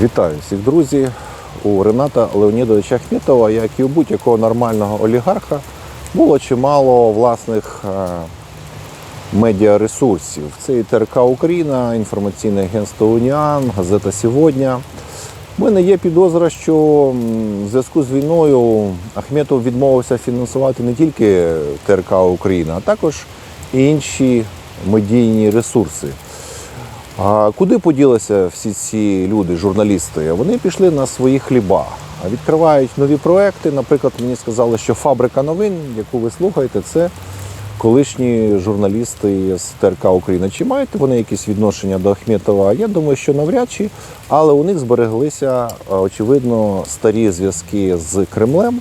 Вітаю всіх друзі. У Рената Леонідовича Ахметова, як і у будь-якого нормального олігарха, було чимало власних е, медіаресурсів. Це і ТРК Україна, інформаційне агентство Уніан, газета Сьогодня. У мене є підозра, що в зв'язку з війною Ахметов відмовився фінансувати не тільки ТРК Україна, а також інші медійні ресурси. А куди поділися всі ці люди, журналісти? Вони пішли на свої хліба, відкривають нові проекти. Наприклад, мені сказали, що фабрика новин, яку ви слухаєте, це колишні журналісти з ТРК Україна. Чи мають вони якісь відношення до Ахметова? Я думаю, що навряд чи, але у них збереглися очевидно старі зв'язки з Кремлем.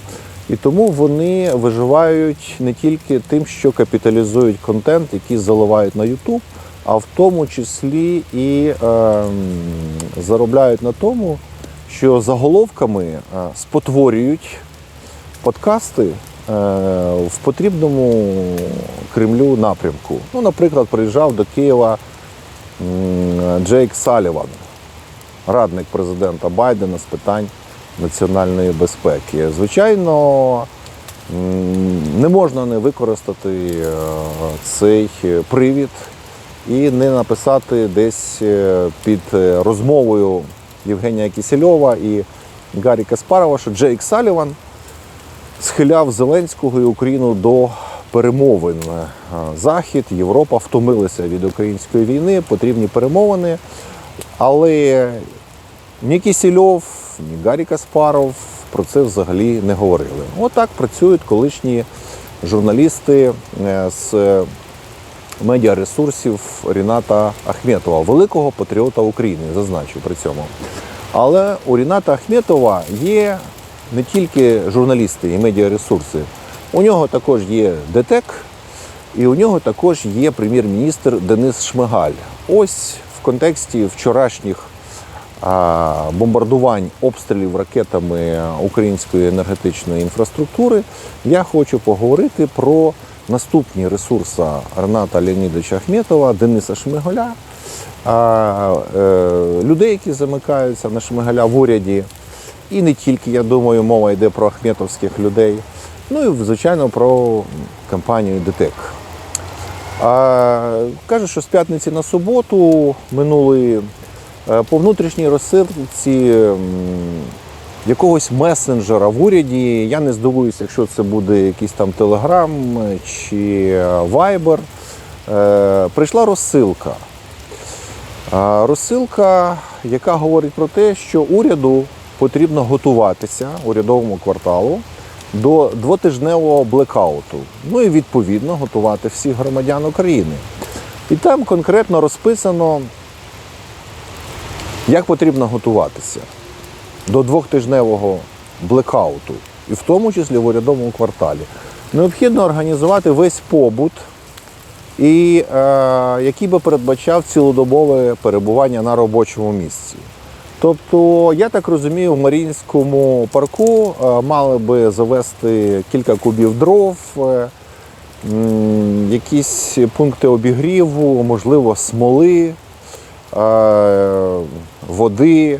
І тому вони виживають не тільки тим, що капіталізують контент, який заливають на YouTube, а в тому числі і е, заробляють на тому, що заголовками е, спотворюють подкасти е, в потрібному Кремлю напрямку. Ну, наприклад, приїжджав до Києва Джейк Саліван, радник президента Байдена з питань національної безпеки. Звичайно, не можна не використати е, цей привід і не написати десь е, під е, розмовою Євгенія Кісельова і Гаррі Каспарова, що Джейк Саліван схиляв Зеленського і Україну до перемовин. Е, Захід, Європа втомилися від української війни, потрібні перемовини. Але ні Кісельов, ні Гаррі Каспаров про це взагалі не говорили. Отак працюють колишні журналісти з медіаресурсів Ріната Ахметова, великого патріота України, зазначу при цьому. Але у Ріната Ахметова є не тільки журналісти і медіаресурси, у нього також є ДТЕК, і у нього також є прем'єр-міністр Денис Шмигаль. Ось в контексті вчорашніх бомбардувань обстрілів ракетами української енергетичної інфраструктури я хочу поговорити про наступні ресурси Рената Леонідовича Ахметова, Дениса Шмигаля, а, е, людей, які замикаються на Шмигаля в уряді. І не тільки, я думаю, мова йде про ахметовських людей. Ну і, звичайно, про компанію ДТЕК. Каже, що з п'ятниці на суботу минулої е, по внутрішній розсилці якогось месенджера в уряді. Я не здивуюся, якщо це буде якийсь там Телеграм чи Вайбер. Прийшла розсилка. Розсилка, яка говорить про те, що уряду потрібно готуватися урядовому кварталу до двотижневого блекауту. Ну і відповідно готувати всіх громадян України. І там конкретно розписано, як потрібно готуватися до двохтижневого блекауту, і в тому числі в урядовому кварталі. Необхідно організувати весь побут, і е, який би передбачав цілодобове перебування на робочому місці. Тобто, я так розумію, в Маріїнському парку е, мали би завести кілька кубів дров, е, якісь пункти обігріву, можливо, смоли, е, води.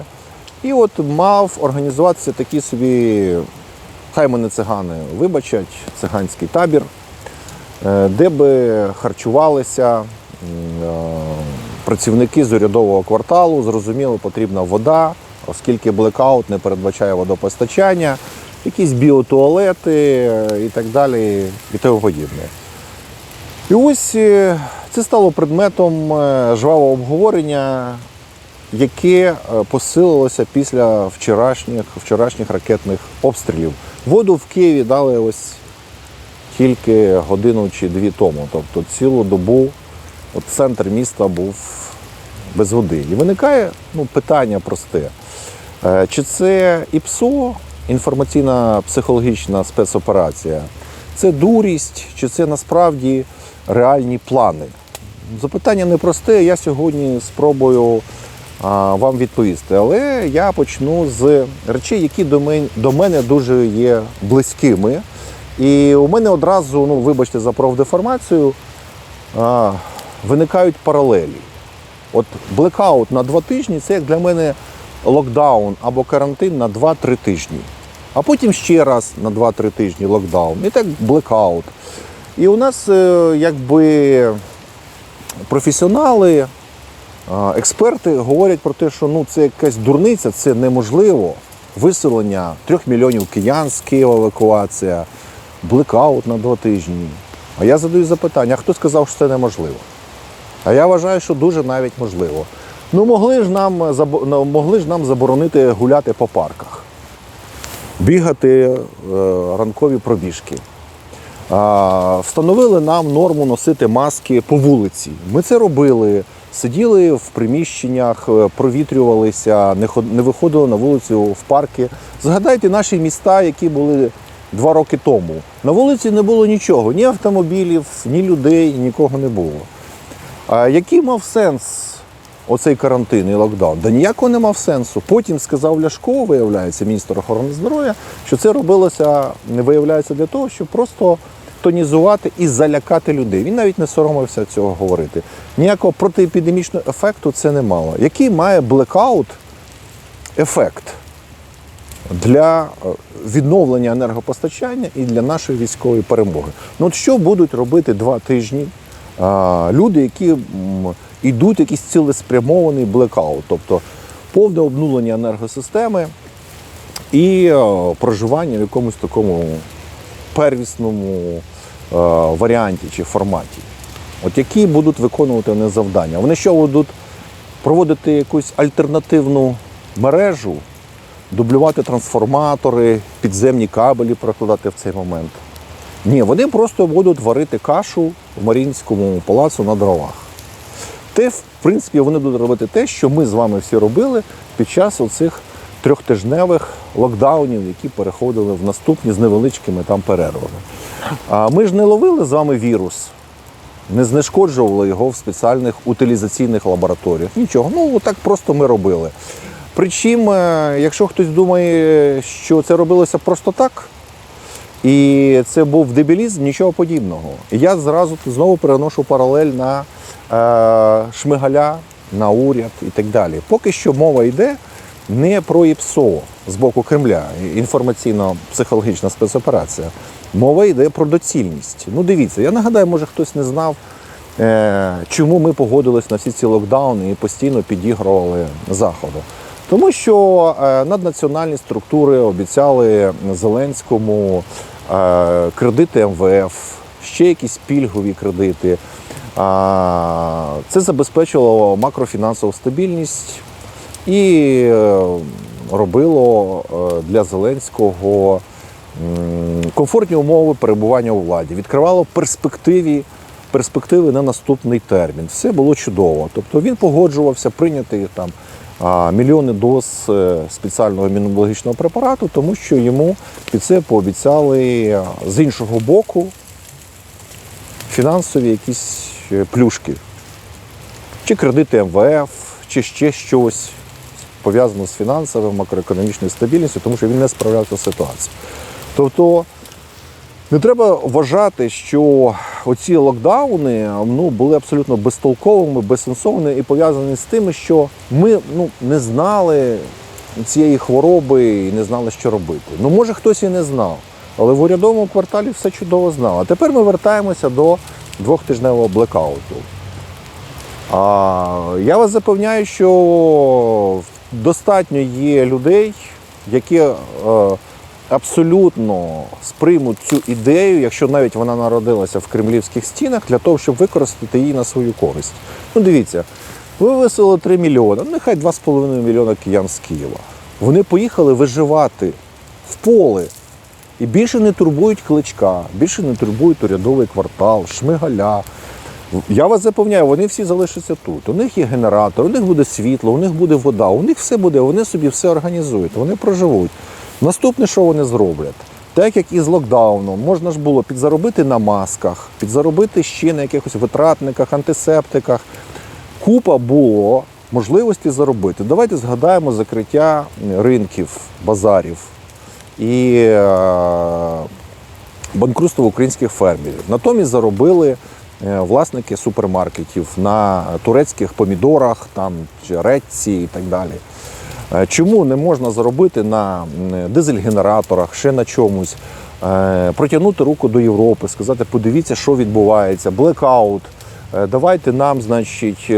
І от мав організуватися такий собі, хай мене цигани вибачать, циганський табір, е, де би харчувалися е, працівники з урядового кварталу. Зрозуміло, потрібна вода, оскільки блекаут не передбачає водопостачання, якісь біотуалети е, і так далі, і тому подібне. І ось це стало предметом жвавого обговорення, яке посилилося після вчорашніх, вчорашніх ракетних обстрілів. Воду в Києві дали ось тільки годину чи дві тому. Тобто цілу добу от центр міста був без води. І виникає ну, питання просте. Е, Чи це ІПСО, інформаційна психологічна спецоперація? Це дурість, чи це насправді реальні плани? Запитання непросте, я сьогодні спробую вам відповісти. Але я почну з речей, які до мене, дуже є близькими. І у мене одразу, ну вибачте за профдеформацію, виникають паралелі. От блекаут на два тижні це як для мене локдаун або карантин на 2-3 тижні. А потім ще раз на 2-3 тижні локдаун. І так блекаут. І у нас е, якби професіонали, експерти говорять про те, що ну, це якась дурниця, це неможливо. Виселення трьох мільйонів киян з Києва, евакуація, блекаут на два тижні. А я задаю запитання: а хто сказав, що це неможливо? А я вважаю, що дуже навіть можливо. Ну могли ж нам, ну, могли ж нам заборонити гуляти по парках, бігати е, ранкові пробіжки. Встановили нам норму носити маски по вулиці. Ми це робили. Сиділи в приміщеннях, е, провітрювалися, не виходили на вулицю в парки. Згадайте наші міста, які були два роки тому. На вулиці не було нічого, ні автомобілів, ні людей, нікого не було. А який мав сенс оцей карантин і локдаун? Да ніякого не мав сенсу. Потім сказав Ляшко, виявляється, міністр охорони здоров'я, що це робилося, не виявляється для того, щоб просто тонізувати і залякати людей. Він навіть не соромився цього говорити. Ніякого протиепідемічного ефекту це не мало. Який має блекаут ефект для е, відновлення енергопостачання і для нашої військової перемоги? Ну от що будуть робити два тижні а, люди, які йдуть якийсь цілеспрямований блекаут, тобто повне обнулення енергосистеми і е, проживання в якомусь такому первісному е, варіанті чи форматі. От які будуть виконувати вони завдання? Вони що будуть проводити якусь альтернативну мережу, дублювати трансформатори, підземні кабелі прокладати в цей момент. Ні, вони просто будуть варити кашу в Маріїнському палацу на дровах. Те, в принципі, вони будуть робити те, що ми з вами всі робили під час оцих трьохтижневих локдаунів, які переходили в наступні з невеличкими там перервами. А ми ж не ловили з вами вірус, не знешкоджували його в спеціальних утилізаційних лабораторіях. Нічого, ну так просто ми робили. Причому, е, якщо хтось думає, що це робилося просто так, і це був дебілізм, нічого подібного. Я зразу знову переношу паралель на е, Шмигаля, на уряд і так далі. Поки що мова йде не про ІПСО з боку Кремля, інформаційно-психологічна спецоперація. Мова йде про доцільність. Ну, дивіться, я нагадаю, може хтось не знав, е, чому ми погодились на всі ці локдауни і постійно підігрували заходу. Тому що е, наднаціональні структури обіцяли Зеленському е, кредити МВФ, ще якісь пільгові кредити. Це забезпечило макрофінансову стабільність і робило для Зеленського комфортні умови перебування у владі, відкривало перспективі, перспективи на наступний термін. Все було чудово. Тобто він погоджувався прийняти там мільйони доз е, спеціального імунологічного препарату, тому що йому під це пообіцяли з іншого боку фінансові якісь е, плюшки. Чи кредити МВФ, чи ще щось пов'язане з фінансовою, макроекономічною стабільністю, тому що він не справлявся з ситуацією. Тобто не треба вважати, що оці локдауни ну, були абсолютно безтолковими, безсенсовними і пов'язані з тим, що ми ну, не знали цієї хвороби і не знали, що робити. Ну, може, хтось і не знав, але в урядовому кварталі все чудово знав. А тепер ми вертаємося до двохтижневого блекауту. А, я вас запевняю, що достатньо є людей, які е, абсолютно сприймуть цю ідею, якщо навіть вона народилася в кремлівських стінах, для того, щоб використати її на свою користь. Ну, дивіться, ви виселили 3 мільйони, ну, нехай 2,5 мільйона киян з Києва. Вони поїхали виживати в поле. І більше не турбують кличка, більше не турбують урядовий квартал, шмигаля. Я вас запевняю, вони всі залишаться тут. У них є генератор, у них буде світло, у них буде вода, у них все буде, вони собі все організують, вони проживуть. Наступне, що вони зроблять? Так як і з локдауном, можна ж було підзаробити на масках, підзаробити ще на якихось витратниках, антисептиках. Купа було можливості заробити. Давайте згадаємо закриття ринків, базарів і е, банкрутство українських фермерів. Натомість заробили е, власники супермаркетів на турецьких помідорах, там, чи редці і так далі. Е, Чому не можна заробити на дизель-генераторах, ще на чомусь, Е, протягнути руку до Європи, сказати, подивіться, що відбувається, блекаут. Е, Давайте нам, значить,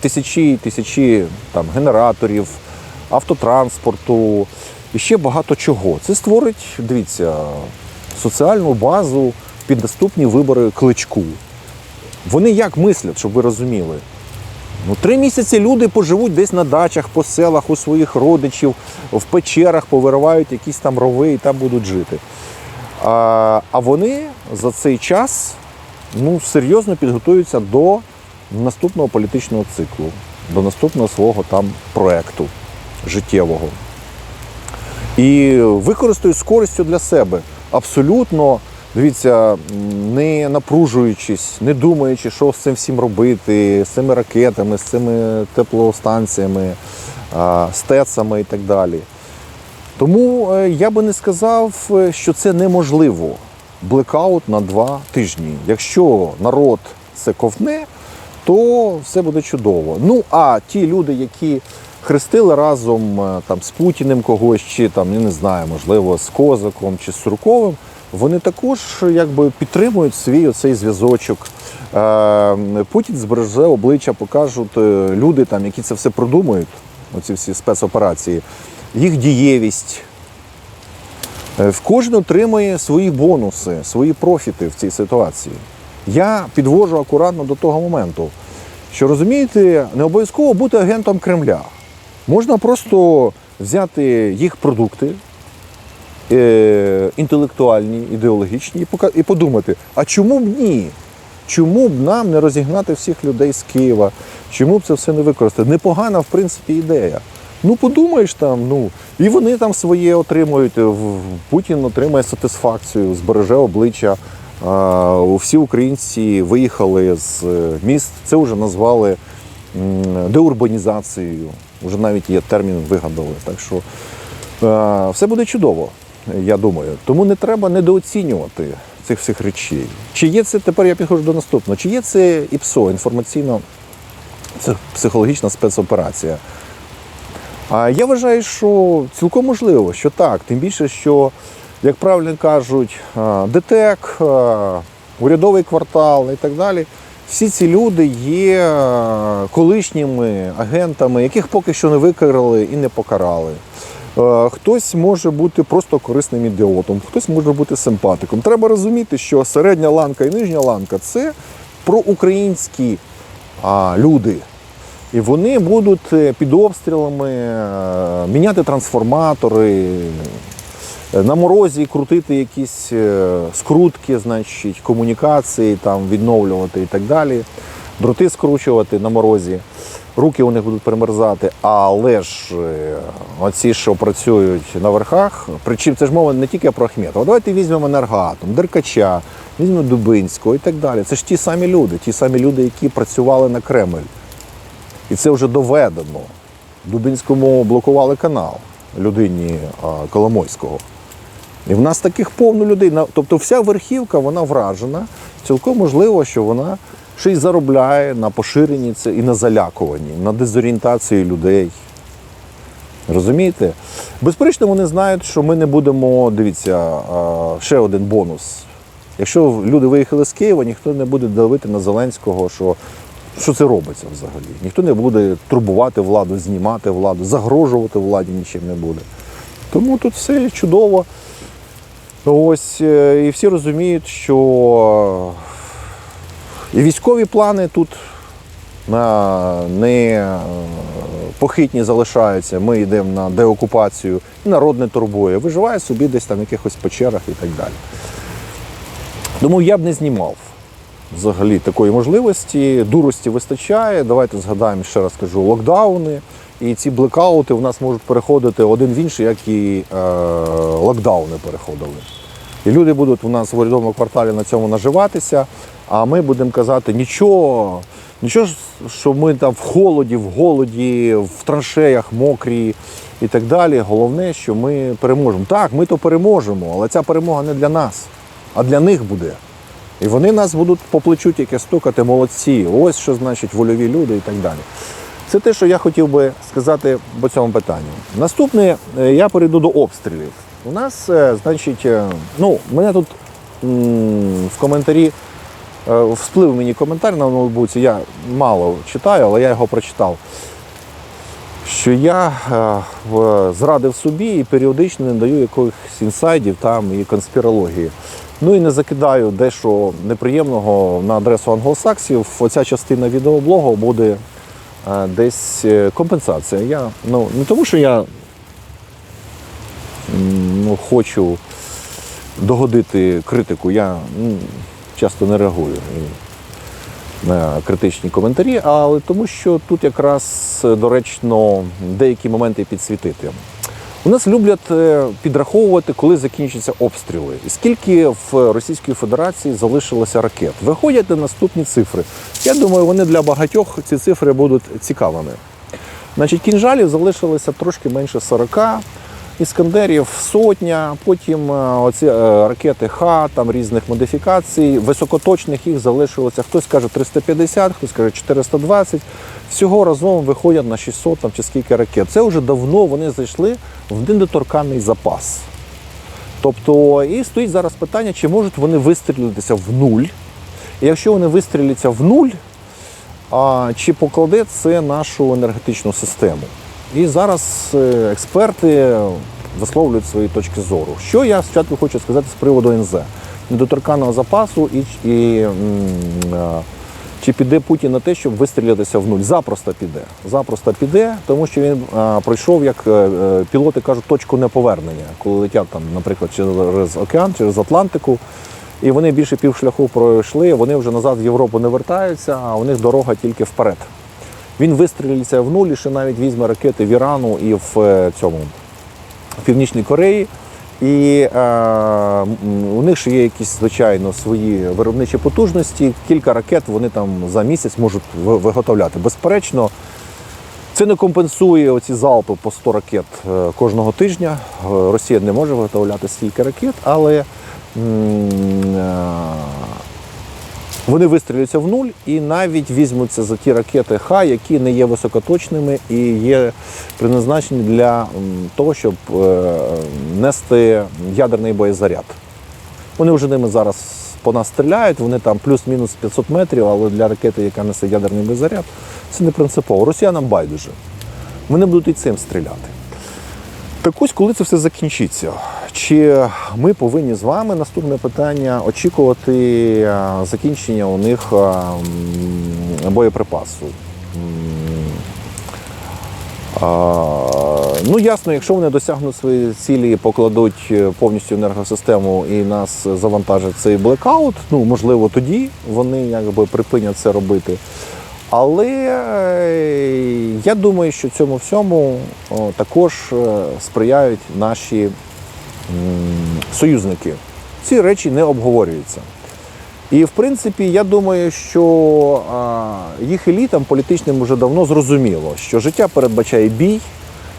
тисячі і тисячі там, генераторів, автотранспорту і ще багато чого. Це створить, дивіться, соціальну базу під наступні вибори кличку. Вони як мислять, щоб ви розуміли? Ну, три місяці люди поживуть десь на дачах, по селах, у своїх родичів, в печерах повиривають якісь там рови і там будуть жити. А, а вони за цей час ну, серйозно підготуються до наступного політичного циклу, до наступного свого там проекту життєвого. І використають з користю для себе. Абсолютно, дивіться, не напружуючись, не думаючи, що з цим всім робити, з цими ракетами, з цими теплостанціями, а, з ТЕЦами і так далі. Тому е, я би не сказав, що це неможливо. Блекаут на два тижні. Якщо народ це ковтне, то все буде чудово. Ну а ті люди, які хрестили разом е, там з Путіним когось, чи там, я не знаю, можливо, з Козаком чи з Сурковим, вони також якби підтримують свій оцей зв'язочок. Е, Путін збереже обличчя, покажуть е, люди, там, які це все продумують, оці всі спецоперації, їх дієвість. Е, кожен отримує свої бонуси, свої профіти в цій ситуації. Я підвожу акуратно до того моменту, що розумієте, не обов'язково бути агентом Кремля. Можна просто взяти їх продукти інтелектуальні, ідеологічні, і подумати, а чому б ні? Чому б нам не розігнати всіх людей з Києва? Чому б це все не використати? Непогана, в принципі, ідея. Ну, подумаєш там, ну, і вони там своє отримують. Путін отримає сатисфакцію, збереже обличчя. Всі українці виїхали з е, міст. Це вже назвали деурбанізацією. Вже навіть є термін вигадали. Так що е, все буде чудово, я думаю. Тому не треба недооцінювати цих всіх речей. Чи є це тепер я підходжу до наступного? Чи є це ІПСО, інформаційно психологічна спецоперація? А я вважаю, що цілком можливо, що так. Тим більше, що, як правильно кажуть, ДТЕК, урядовий квартал і так далі. Всі ці люди є колишніми агентами, яких поки що не викрили і не покарали. Е, Хтось може бути просто корисним ідіотом, хтось може бути симпатиком. Треба розуміти, що середня ланка і нижня ланка це проукраїнські люди. І вони будуть е, під обстрілами е, міняти трансформатори, на морозі крутити якісь скрутки, значить, комунікації, там, відновлювати і так далі, дроти скручувати на морозі. Руки у них будуть примерзати, але ж е, оці, що працюють на верхах, причому це ж мова не тільки про Ахметова. Давайте візьмемо енергоатом, Деркача, візьмемо Дубинського і так далі. Це ж ті самі люди, ті самі люди, які працювали на Кремль. І це вже доведено. Дубинському блокували канал людині Коломойського. І в нас таких повно людей. Тобто вся верхівка вона вражена. Цілком можливо, що вона ще й заробляє на поширенні це і на залякуванні, на дезорієнтації людей. Розумієте? Безперечно, вони знають, що ми не будемо. Дивіться, ще один бонус. Якщо люди виїхали з Києва, ніхто не буде давити на Зеленського, що, що це робиться взагалі. Ніхто не буде турбувати владу, знімати владу, загрожувати владі нічим не буде. Тому тут все чудово. Ось е, і всі розуміють, що і військові плани тут не е, похитні залишаються. Ми йдемо на деокупацію, народ не турбує. Виживає собі десь там в якихось печерах і так далі. Тому я б не знімав взагалі такої можливості. Дурості вистачає. Давайте згадаємо, ще раз кажу, локдауни. І ці блекаути в нас можуть переходити один в інший, як і е, локдауни переходили. І люди будуть у нас в урядовому кварталі на цьому наживатися, а ми будемо казати, нічого, нічого, що ми там в холоді, в голоді, в траншеях мокрі і так далі. Головне, що ми переможемо. Так, ми то переможемо, але ця перемога не для нас, а для них буде. І вони нас будуть по плечу тільки стукати, молодці. Ось що значить вольові люди і так далі. Це те, що я хотів би сказати по цьому питанню. Наступне, е, я перейду до обстрілів. У нас, е, значить, е, ну, мене тут в коментарі всплив мені коментар на ноутбуці. Я мало читаю, але я його прочитав. Що я е, зрадив собі і періодично не даю якихось інсайдів там і конспірології. Ну і не закидаю дещо неприємного на адресу англосаксів. Оця частина відеоблогу буде е, десь е, компенсація. Я, ну, не тому, що я ну, хочу догодити критику, я часто не реагую на критичні коментарі, але тому, що тут якраз е, доречно деякі моменти підсвітити. У нас люблять е, підраховувати, коли закінчаться обстріли, і скільки в Російської Федерації залишилося ракет. Виходять на наступні цифри. Я думаю, вони для багатьох ці цифри будуть цікавими. Значить, кінжалів залишилося трошки менше 40, іскандерів сотня, потім е, оці е, ракети Х, там різних модифікацій, високоточних їх залишилося. Хтось каже 350, хтось каже 420. Всього разом виходять на 600 там, чи скільки ракет. Це вже давно вони зайшли в недоторканний запас. Тобто, і стоїть зараз питання, чи можуть вони вистрілитися в нуль. І якщо вони вистріляться в нуль, а чи покладе це нашу енергетичну систему? І зараз е, експерти висловлюють свої точки зору. Що я спочатку хочу сказати з приводу НЗ, недоторканого запасу і, і е, чи піде Путін на те, щоб вистрілятися в нуль? Запросто піде. Запросто піде, тому що він а, пройшов, як е, е, пілоти кажуть, точку неповернення, коли летять там, наприклад, через океан, через Атлантику. І вони більше півшляху пройшли, вони вже назад в Європу не вертаються, а у них дорога тільки вперед. Він вистрілиться в нуль, і ще навіть візьме ракети в Ірану і в е, цьому в Північній Кореї. І е, у них ще є якісь, звичайно, свої виробничі потужності. Кілька ракет вони там за місяць можуть виготовляти. Безперечно, це не компенсує оці залпи по 100 ракет е, кожного тижня. Е, Росія не може виготовляти стільки ракет, але е, вони вистрілюються в нуль і навіть візьмуться за ті ракети Х, які не є високоточними і є призначені для того, щоб е, нести ядерний боєзаряд. Вони вже ними зараз по нас стріляють, вони там плюс-мінус 500 метрів, але для ракети, яка несе ядерний боєзаряд, це не принципово. Росіянам байдуже. Вони будуть і цим стріляти. Так ось, коли це все закінчиться, чи ми повинні з вами наступне питання очікувати е, закінчення у них е, боєприпасу? Ну, ясно, якщо вони досягнуть свої цілі, покладуть е, повністю енергосистему і нас завантажать цей блекаут, ну можливо, тоді вони якби припинять це робити. Але е, я думаю, що цьому всьому також е, сприяють наші союзники. Ці речі не обговорюються. І в принципі, я думаю, що їх елітам політичним вже давно зрозуміло, що життя передбачає бій,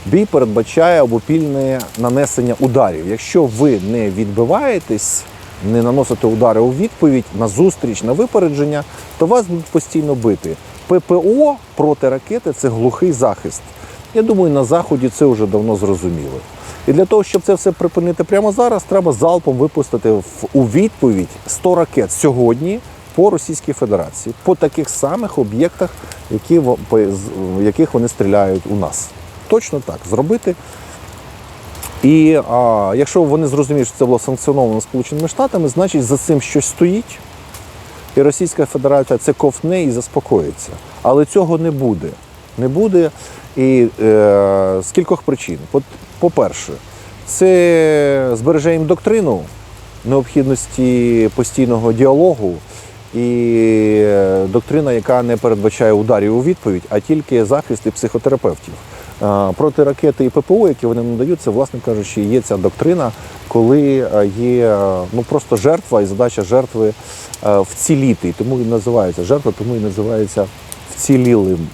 бій передбачає обопільне нанесення ударів. Якщо ви не відбиваєтесь, не наносите удари у відповідь на зустріч, на випередження, то вас будуть постійно бити. ППО проти ракети це глухий захист. Я думаю, на заході це вже давно зрозуміло. І для того, щоб це все припинити прямо зараз, треба залпом випустити в, у відповідь 100 ракет сьогодні по Російській Федерації, по таких самих об'єктах, які, в яких вони стріляють у нас. Точно так зробити. І а, якщо вони зрозуміють, що це було санкціоновано Сполученими Штатами, значить за цим щось стоїть. І Російська Федерація це ковтне і заспокоїться. Але цього не буде. Не буде. І е, з кількох причин. По- По-перше, це збереже їм доктрину необхідності постійного діалогу і е, доктрина, яка не передбачає ударів у відповідь, а тільки захист і психотерапевтів. Проти ракети і ППО, які вони надають, це, власне кажучи, є ця доктрина, коли є ну, просто жертва і задача жертви вціліти. Тому і називається жертва, тому і називається вцілілим.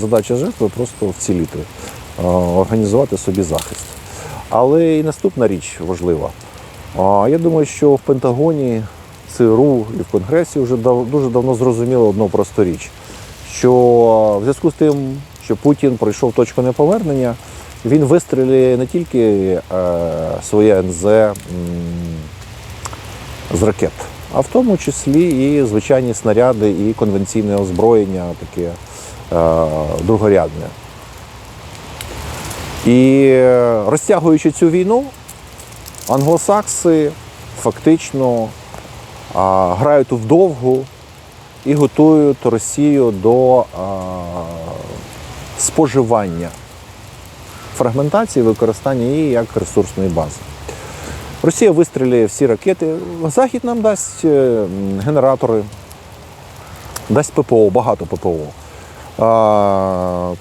Задача жертви просто вціліти, організувати собі захист. Але і наступна річ важлива. Я думаю, що в Пентагоні, ЦРУ і в Конгресі вже дуже давно зрозуміло одну просту річ, що в зв'язку з тим, що Путін пройшов точку неповернення, він вистрілює не тільки е, своє НЗ м, з ракет, а в тому числі і звичайні снаряди, і конвенційне озброєння, таке е, другорядне. І е, розтягуючи цю війну, англосакси фактично а, грають вдовгу і готують Росію до а, споживання фрагментації, використання її як ресурсної бази. Росія вистрілює всі ракети. Захід нам дасть е, генератори, дасть ППО, багато ППО.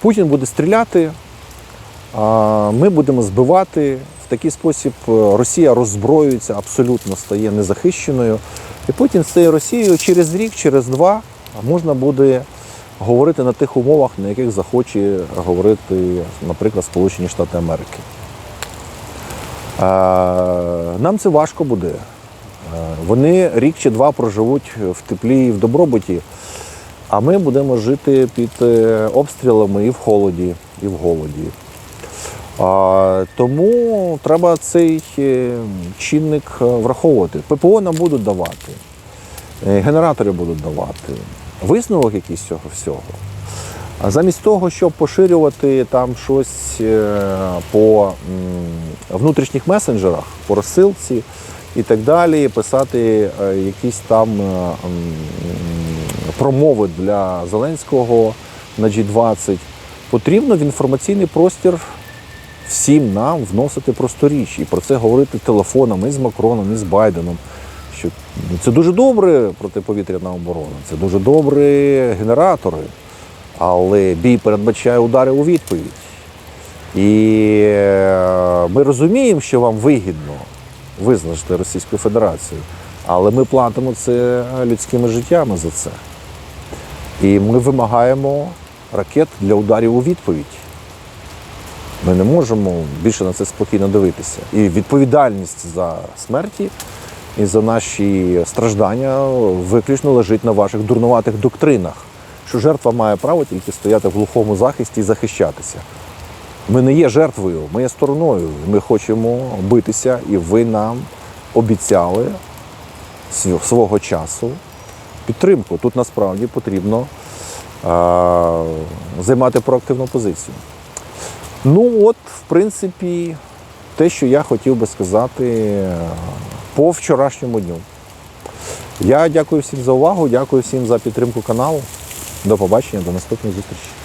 Путін буде стріляти, ми будемо збивати. В такий спосіб е, Росія роззброюється, абсолютно стає незахищеною. І потім з цією Росією через рік, через два можна буде говорити на тих умовах, на яких захоче говорити, наприклад, Сполучені Штати Америки. Е, Нам це важко буде. Е, Вони рік чи два проживуть в теплі і в добробуті, а ми будемо жити під е, обстрілами і в холоді, і в голоді. Тому треба цей чинник враховувати. ППО нам будуть давати, генератори будуть давати, висновок якийсь цього всього. А замість того, щоб поширювати там щось е, по внутрішніх месенджерах, по розсилці і так далі, писати е, якісь там е, промови для Зеленського на G20, потрібно в інформаційний простір всім нам вносити просто річ і про це говорити телефоном і з Макроном, і з Байденом. Що це дуже добре протиповітряна оборона, це дуже добре генератори, але бій передбачає удари у відповідь. І е, ми розуміємо, що вам вигідно визначити Російську Федерацію, але ми платимо це людськими життями за це. І ми вимагаємо ракет для ударів у відповідь. Ми не можемо більше на це спокійно дивитися. І відповідальність за смерті і за наші страждання виключно лежить на ваших дурнуватих доктринах, що жертва має право тільки стояти в глухому захисті і захищатися. Ми не є жертвою, ми є стороною. Ми хочемо битися, і ви нам обіцяли свого часу підтримку. Тут насправді потрібно а, займати проактивну позицію. Ну, от, в принципі, те, що я хотів би сказати по вчорашньому дню. Я дякую всім за увагу, дякую всім за підтримку каналу. До побачення, до наступної зустрічі.